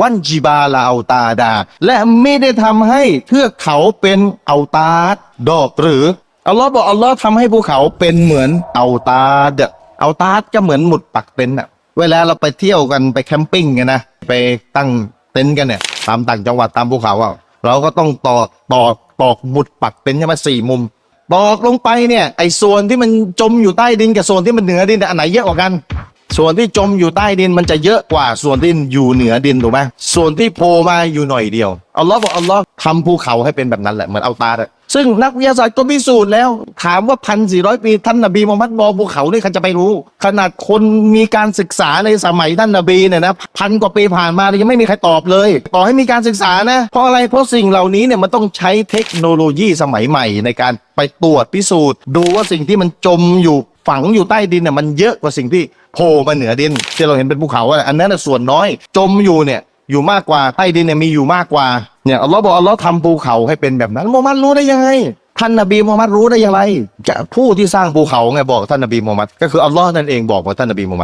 วันจิบาลาเอาตาดา และไม่ได้ทำให้เทือกเขาเป็นเอาตาดดอกหรือ อัลลอฮ์บอกอัลลอฮ์ทำให้ภูเขาเป็นเหมือนเอาตาดเอาตาดก็เหมือนหมุดปักเต็นท์อะเวลาเราไปเที่ยวกันไปแคมปิ้งกันนะไปตั้งเต็นท์กันเนี่ยตามต่างจังหวัดตามภูเขาอะเราก็ต้องตอกตอกตอกหมุดปักเต็นท์ใช่ไหมสี่มุมตอกลงไปเนี่ยไอ้ส่วนที่มันจมอยู่ใต้ดินกับส่วนที่มันเหนือดินเนี่ยอันไหนเยอะกว่ากัน ส่วนที่จมอยู่ใต้ดินมันจะเยอะกว่าส่วนที่อยู่เหนือดินถูกไหมส่วนที่โผล่มาอยู่หน่อยเดียวอัลลอฮ์บอกอัลลอฮ์ทำภูเขาให้เป็นแบบนั้นแหละเหมือนเอาตาอะซึ่งนักวิทยาศาสตร์ก็พิสูจน์แล้ว ถามว่าพันสี่ร้อยปีท่านนบีมูฮัมมัดมองภูเขานี่ใครจะไปรู้ ขนาดคนมีการศึกษาในสมัยท่านนบีเนี่ยนะพันกว่าปีผ่านมายังไม่มีใครตอบเลย ต่อให้มีการศึกษานะ เพราะอะไรเพราะสิ่งเหล่านี้เนี่ยมันต้องใช้เทคโนโลยีสมัยใหม่ในการไปตรวจพิสูจน์ ดูว่าสิ่งที่มันจมอยู่ฝังอยู่ใต้ดินเนี่ยมันเยอะกว่าสิ่งที่ โผล่มาเหนือดินที่เราเห็นเป็นภูเขาอะอันนั้นนส่วนน้อย จมอยู่เนี่ยอยู่มากกว่าใต้ดินเนี่ยมีอยู่มากกว่าเนี่ยอัลลอฮ์บอกอัลลอฮ์ทำภูเขาให้เป็นแบบนั้นมูฮัมหมัดรู้ได้ยังไงท่านนบีมูฮัมมัดรู้ได้อย่างไรจะผู้ที่สร้างภูเขาไงบอกท่านนบีมูฮัมมัดก็คืออัลลอฮ์นั่นเองบอกว่าท่านนบีมูฮัมมัด